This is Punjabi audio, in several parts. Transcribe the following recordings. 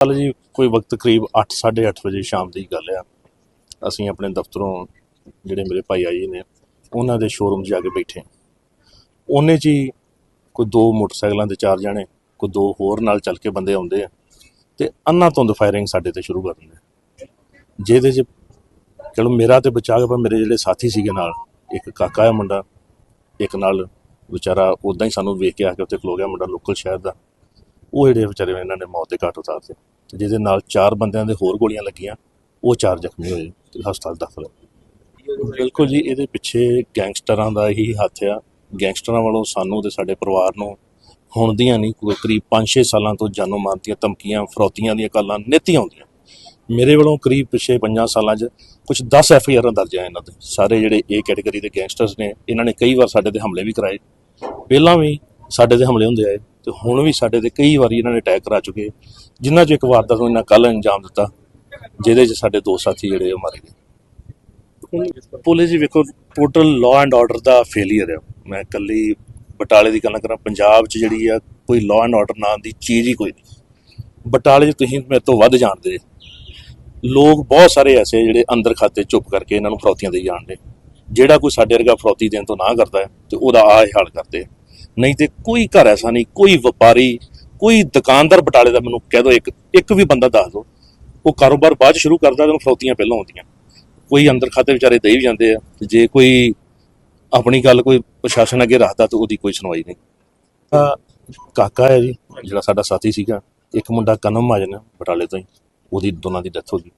ਕੱਲ ਜੀ ਕੋਈ ਵਕਤ ਕਰੀਬ 8:30 ਵਜੇ ਸ਼ਾਮ ਦੀ ਗੱਲ ਆ। ਅਸੀਂ ਆਪਣੇ ਦਫ਼ਤਰੋਂ ਜਿਹੜੇ ਮੇਰੇ ਭਾਈ ਆਈ ਨੇ, ਉਹਨਾਂ ਦੇ ਸ਼ੋਰੂਮ 'ਚ ਜਾ ਕੇ ਬੈਠੇ। ਉਹਨੇ 'ਚ ਹੀ ਕੋਈ ਦੋ ਮੋਟਰਸਾਈਕਲਾਂ ਦੇ ਚਾਰ ਜਾਣੇ, ਕੋਈ ਦੋ ਹੋਰ ਨਾਲ ਚੱਲ ਕੇ ਬੰਦੇ ਆਉਂਦੇ ਆ ਤੇ ਅੰਨਾ ਧੁੰਦ ਫਾਇਰਿੰਗ ਸਾਡੇ ਤੇ ਸ਼ੁਰੂ ਕਰ ਦਿੰਦੇ ਜਿਹਦੇ 'ਚ ਚਲੋ ਮੇਰਾ ਤੇ ਬਚਾ ਗਿਆ, ਪਰ ਮੇਰੇ ਜਿਹੜੇ ਸਾਥੀ ਸੀਗੇ ਨਾਲ, ਇੱਕ ਕਾਕਾ ਆ ਮੁੰਡਾ, ਇੱਕ ਨਾਲ ਵਿਚਾਰਾ ਉਦਾਂ ਹੀ ਸਾਨੂੰ ਵੇਖ ਕੇ ਆ ਕੇ ਉੱਥੇ ਖਲੋ ਗਿਆ ਮੁੰਡਾ ਲੋਕਲ ਸ਼ਹਿਰ ਦਾ। ਉਹ ਜਿਹੜੇ ਵਿਚਾਰੇ ਇਹਨਾਂ ਨੇ ਮੌਤ ਦੇ ਘਾਟ ਉਤਾਰਤੇ। ਤੇ ਜਿਹਦੇ ਨਾਲ ਚਾਰ ਬੰਦਿਆਂ ਦੇ ਹੋਰ ਗੋਲੀਆਂ ਲੱਗੀਆਂ, ਉਹ ਚਾਰ ਜ਼ਖਮੀ ਹੋਏ ਤੇ ਹਸਪਤਾਲ ਦਾਖਲ ਹੈ ਬਿਲਕੁਲ ਜੀ, ਇਹਦੇ ਪਿੱਛੇ ਗੈਂਗਸਟਰਾਂ ਦਾ ਹੀ ਹੱਥ ਆ। ਗੈਂਗਸਟਰਾਂ ਵੱਲੋਂ ਸਾਨੂੰ ਤੇ ਸਾਡੇ ਪਰਿਵਾਰ ਨੂੰ ਹੁਣ ਦੀਆਂ ਨਹੀਂ, ਕੋਈ ਕਰੀਬ 5-6 ਸਾਲਾਂ ਤੋਂ ਜਾਨੋਂ ਮਾਰਨ ਧਮਕੀਆਂ, ਫਰੋਤੀਆਂ ਦੀਆਂ ਗੱਲਾਂ ਨਿੱਤੀ ਆਉਂਦੀਆਂ। ਮੇਰੇ ਵੱਲੋਂ ਕਰੀਬ ਪਿਛੇ 5 ਸਾਲਾਂ 'ਚ ਕੁਝ 10 ਐਫ ਆਈ ਆਰਾਂ ਦਰਜ ਆਏ ਇਹਨਾਂ ਤੇ ਸਾਰੇ ਜਿਹੜੇ ਏ ਕੈਟਾਗਰੀ ਦੇ ਗੈਂਗਸਟਰਸ ਨੇ, ਇਹਨਾਂ ਨੇ ਕਈ ਵਾਰ ਸਾਡੇ ਤੇ ਹਮਲੇ ਵੀ ਕਰਾਏ। ਪਹਿਲਾਂ ਵੀ ਸਾਡੇ ਤੇ ਹਮਲੇ ਹੁੰਦੇ ਆਏ। ਤੇ ਹੁਣ ਵੀ ਸਾਡੇ ਤੇ ਕਈ ਵਾਰੀ ਇਹਨਾਂ ਨੇ ਅਟੈਕ ਕਰਾ ਚੁੱਕੇ ਜਿਨ੍ਹਾਂ 'ਚ ਇੱਕ ਵਾਰਦਾਤ ਨੂੰ ਇਹਨਾਂ ਕੱਲ ਅੰਜਾਮ ਦਿੱਤਾ, ਜਿਹਦੇ 'ਚ ਸਾਡੇ ਦੋ ਸਾਥੀ ਜਿਹੜੇ ਉਹ ਮਾਰੇ ਗਏ। ਪੁਲਿਸ ਜੀ ਵੇਖੋ ਟੋਟਲ ਲਾਅ ਐਂਡ ਆਰਡਰ ਦਾ ਫੇਲਿਅਰ ਹੈ ਮੈਂ ਕੱਲੀ ਬਟਾਲੇ ਦੀ ਗੱਲ ਕਰਾਂ, ਪੰਜਾਬ 'ਚ ਜਿਹੜੀ ਆ, ਕੋਈ ਲਾਅ ਐਂਡ ਆਰਡਰ ਨਾਂ ਦੀ ਚੀਜ਼ ਹੀ ਕੋਈ ਨਹੀਂ। ਬਟਾਲੇ 'ਚ ਤੁਸੀਂ ਮੇਰੇ ਤੋਂ ਵੱਧ ਜਾਣਦੇ ਲੋਕ ਬਹੁਤ ਸਾਰੇ ਐਸੇ ਜਿਹੜੇ ਅੰਦਰ ਖਾਤੇ ਚੁੱਪ ਕਰਕੇ ਇਹਨਾਂ ਨੂੰ ਫਰੌਤੀਆਂ ਦੇਈ ਜਾਣਦੇ ਜਿਹੜਾ ਕੋਈ ਸਾਡੇ ਵਰਗਾ ਫਰੌਤੀ ਦੇਣ ਤੋਂ ਨਾ ਕਰਦਾ ਹੈ, ਤੇ ਉਹਦਾ ਆਹ ਹਾਲ ਕਰਦੇ ਨਹੀਂ ਤੇ ਕੋਈ ਘਰ ਐਸਾ ਨਹੀਂ ਕੋਈ ਵਪਾਰੀ ਕੋਈ ਦੁਕਾਨਦਾਰ ਬਟਾਲੇ ਦਾ ਮੈਨੂੰ ਕਹਿ ਦੋ ਇੱਕ ਇੱਕ ਵੀ ਬੰਦਾ ਦੱਸ ਦੋ। ਉਹ ਕਾਰੋਬਾਰ ਬਾਅਦ ਸ਼ੁਰੂ ਕਰਦਾ ਤੇ ਉਹਨੂੰ ਫਰੌਤੀਆਂ ਪਹਿਲਾਂ ਆਉਂਦੀਆਂ। ਕੋਈ ਅੰਦਰ ਖਾਤੇ ਵਿਚਾਰੇ ਦੇ ਵੀ ਜਾਂਦੇ ਆ ਤੇ ਜੇ ਕੋਈ ਆਪਣੀ ਗੱਲ ਕੋਈ ਪ੍ਰਸ਼ਾਸਨ ਅੱਗੇ ਰੱਖਦਾ ਤੇ ਉਹਦੀ ਕੋਈ ਸੁਣਵਾਈ ਨਹੀਂ। ਆਹ ਕਾਕਾ ਹੈ ਜੀ। ਜਿਹੜਾ ਸਾਡਾ ਸਾਥੀ ਸੀਗਾ ਇੱਕ ਮੁੰਡਾ ਕਨਮ ਮਾਜਨ ਬਟਾਲੇ ਤੋਂ ਹੀ ਉਹਦੀ ਦੋਨਾਂ ਦੀ ਡੈਥ ਹੋ ਗਈ।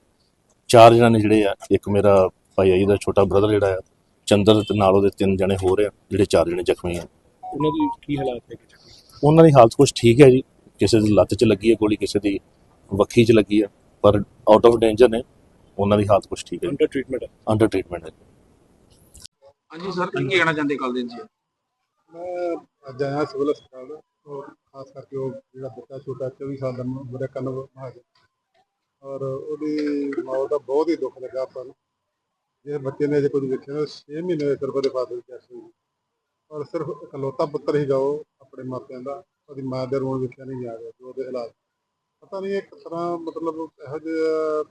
ਚਾਰ ਜਣੇ ਨੇ ਜਿਹੜੇ ਆ ਇੱਕ ਮੇਰਾ ਭਾਈ ਆ ਜੀ ਦਾ ਛੋਟਾ ਬ੍ਰਦਰ ਜਿਹੜਾ ਆ ਚੰਦਰ ਤੇ ਨਾਲ ਉਹਦੇ ਤਿੰਨ ਜਣੇ ਹੋਰ ਆ ਜਿਹੜੇ ਚਾਰ ਜਣੇ ਜ਼ਖਮੀ ਆ। ਉਹਨਾਂ ਦੀ ਕੀ ਹਾਲਾਤ ਹੈ ਉਹਨਾਂ ਦੀ ਹਾਲਤ ਕੁਝ ਠੀਕ ਹੈ ਜੀ। ਕਿਸੇ ਦੀ ਲੱਤ 'ਚ ਲੱਗੀ ਹੈ ਗੋਲੀ ਕਿਸੇ ਦੀ ਵੱਖੀ 'ਚ ਲੱਗੀ ਹੈ ਪਰ ਆਊਟ ਆਫ ਡੇਂਜਰ ਨੇ। ਉਹਨਾਂ ਦੀ ਹਾਲਤ ਕੁਝ ਠੀਕ ਹੈ ਅੰਡਰ ਟ੍ਰੀਟਮੈਂਟ ਹੈ। ਅੰਡਰ ਟ੍ਰੀਟਮੈਂਟ ਹੈ ਹਾਂਜੀ ਸਰ ਕੀ ਕਹਿਣਾ ਚਾਹੁੰਦੇ ਕੱਲ ਦਿਨ ਜੀ? ਮੈਂ ਅੱਜ ਆਇਆ ਸਿਵਲ ਹਸਪਤਾਲ ਔਰ ਖਾਸ ਕਰਕੇ ਉਹ ਜਿਹੜਾ ਬੱਚਾ ਛੋਟਾ 24 ਸਾਲ ਦਾ ਮੇਰਾ ਕਨਵ ਮਹਾਜਨ ਔਰ ਉਹਦੀ ਮੌਤ ਦਾ ਬਹੁਤ ਹੀ ਦੁੱਖ ਲੱਗਾ ਆਪਾਂ ਨੂੰ। ਜੇ ਬੱਚੇ ਨੇ ਜੇ ਕੁਝ ਵੇਖਿਆ ਨਾ 6 ਮਹੀਨੇ ਦੇ ਫਾਦਰ ਦੀ ਡੈਥ ਹੋਈ ਔਰ ਸਿਰਫ ਇਕਲੌਤਾ ਪੁੱਤਰ ਹੀ ਜਾਓ ਆਪਣੇ ਮਾਪਿਆਂ ਦਾ, ਉਹਦੀ ਮਾਂ ਦੇ ਰੋਣ ਵੇਖਿਆ ਨਹੀਂ ਜਾ ਰਿਹਾ ਜੋ ਉਹਦੇ ਹਾਲਾਤ ਪਤਾ ਨਹੀਂ ਇਹ ਕਿਸ ਤਰ੍ਹਾਂ ਮਤਲਬ ਇਹੋ ਜਿਹਾ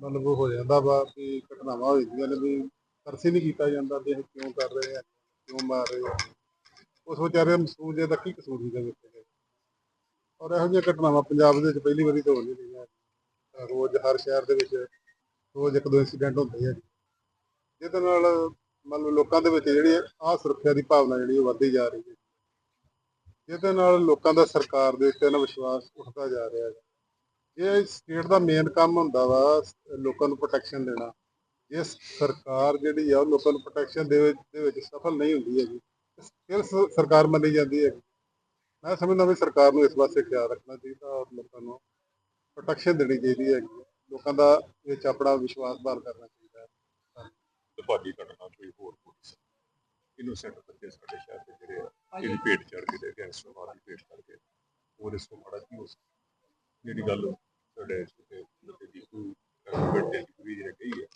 ਮਤਲਬ ਹੋ ਜਾਂਦਾ ਵਾ ਵੀ ਘਟਨਾਵਾਂ ਹੋ ਜਾਂਦੀਆਂ ਨੇ ਵੀ ਤਰਸ ਹੀ ਨਹੀਂ ਕੀਤਾ ਜਾਂਦਾ ਵੀ ਇਹ ਕਿਉਂ ਕਰ ਰਹੇ ਆ, ਕਿਉਂ ਮਾਰ ਰਹੇ ਆ। ਉਸ ਵਿਚਾਰੇ ਮਸੂਦ ਜੇ ਦਾ ਕੀ ਕਸੂਰ ਸੀਗਾ ਵੇਖੇ ਗਏ। ਔਰ ਇਹੋ ਜਿਹੀਆਂ ਘਟਨਾਵਾਂ ਪੰਜਾਬ ਦੇ ਵਿੱਚ ਪਹਿਲੀ ਵਾਰੀ ਤਾਂ ਹੋ ਨਹੀਂ ਰਹੀਆਂ। ਰੋਜ਼ ਹਰ ਸ਼ਹਿਰ ਦੇ ਵਿੱਚ ਰੋਜ਼ ਇੱਕ ਦੋ ਇੰਸੀਡੈਂਟ ਹੁੰਦੇ ਆ। ਜਿਹਦੇ ਨਾਲ ਮੰਨ ਲਓ ਲੋਕਾਂ ਦੇ ਵਿੱਚ ਜਿਹੜੀ ਆ ਸੁਰੱਖਿਆ ਦੀ ਭਾਵਨਾ ਜਿਹੜੀ ਉਹ ਵੱਧਦੀ ਜਾ ਰਹੀ ਹੈ। ਜਿਹਦੇ ਨਾਲ ਲੋਕਾਂ ਦਾ ਸਰਕਾਰ ਦੇ ਉੱਤੇ ਨਾ ਵਿਸ਼ਵਾਸ ਉੱਠਦਾ ਜਾ ਰਿਹਾ ਹੈ। ਇਹ ਸਟੇਟ ਦਾ ਮੇਨ ਕੰਮ ਹੁੰਦਾ ਵਾ ਲੋਕਾਂ ਨੂੰ ਪ੍ਰੋਟੈਕਸ਼ਨ ਦੇਣਾ, ਜੇ ਸਰਕਾਰ ਜਿਹੜੀ ਆ ਉਹ ਲੋਕਾਂ ਨੂੰ ਪ੍ਰੋਟੈਕਸ਼ਨ ਦੇ ਵਿੱਚ ਦੇ ਵਿੱਚ ਸਫਲ ਨਹੀਂ ਹੁੰਦੀ ਹੈਗੀ, ਫਿਰ ਸਰਕਾਰ ਮੰਨੀ ਜਾਂਦੀ ਹੈ ਮੈਂ ਸਮਝਦਾ ਵੀ ਸਰਕਾਰ ਨੂੰ ਇਸ ਪਾਸੇ ਖਿਆਲ ਰੱਖਣਾ ਚਾਹੀਦਾ ਔਰ ਲੋਕਾਂ ਨੂੰ ਪ੍ਰੋਟੈਕਸ਼ਨ ਦੇਣੀ ਚਾਹੀਦੀ ਹੈ। ਲੋਕਾਂ ਦਾ ਵਿੱਚ ਆਪਣਾ ਵਿਸ਼ਵਾਸ ਬਾਰ ਕਰਨਾ ਚਾਹੀਦਾ। ਤੁਹਾਡੀ ਘਟਨਾ ਕੋਈ ਹੋਰ ਪੁਲਿਸ ਇਨੋਸੈਂਟ ਬੱਚੇ ਸਾਡੇ ਸ਼ਹਿਰ ਦੇ ਜਿਹੜੇ ਆ ਜਿਹੜੀ ਭੇਟ ਚੜ ਕੇ ਤੇ ਗੈਂਗਸਟਰ ਦੀ ਭੇਟ ਚੜ ਕੇ ਹੋਰ ਇਸ ਤੋਂ ਮਾੜਾ ਕੀ ਹੋ ਸਕਦਾ? ਜਿਹੜੀ ਗੱਲ ਸਾਡੇ ਛੋਟੇ ਬੱਚੇ ਦੀ ਕੋਈ ਦੀ ਜਿਹੜੇ ਕਹੀ ਹੈ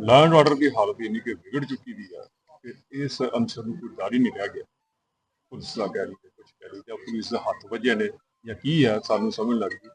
ਲਾਅ ਐਂਡ ਆਰਡਰ ਦੀ ਹਾਲਤ ਇੰਨੀ ਕਿ ਵਿਗੜ ਚੁੱਕੀ ਦੀ ਆ ਕਿ ਇਸ ਅੰਸਰ ਨੂੰ ਕੋਈ ਡਰ ਹੀ ਨਹੀਂ ਰਹਿ ਗਿਆ। ਪੁਲਿਸ ਦਾ ਕਹਿ ਲਈ ਕੁਝ ਕਹਿ ਲਈ ਜਾਂ ਪੁਲਿਸ ਦੇ ਹੱਥ ਵੱਜੇ ਨੇ ਜਾਂ ਕੀ ਆ ਸਾਨੂੰ ਸਮਝ ਲੱਗਦੀ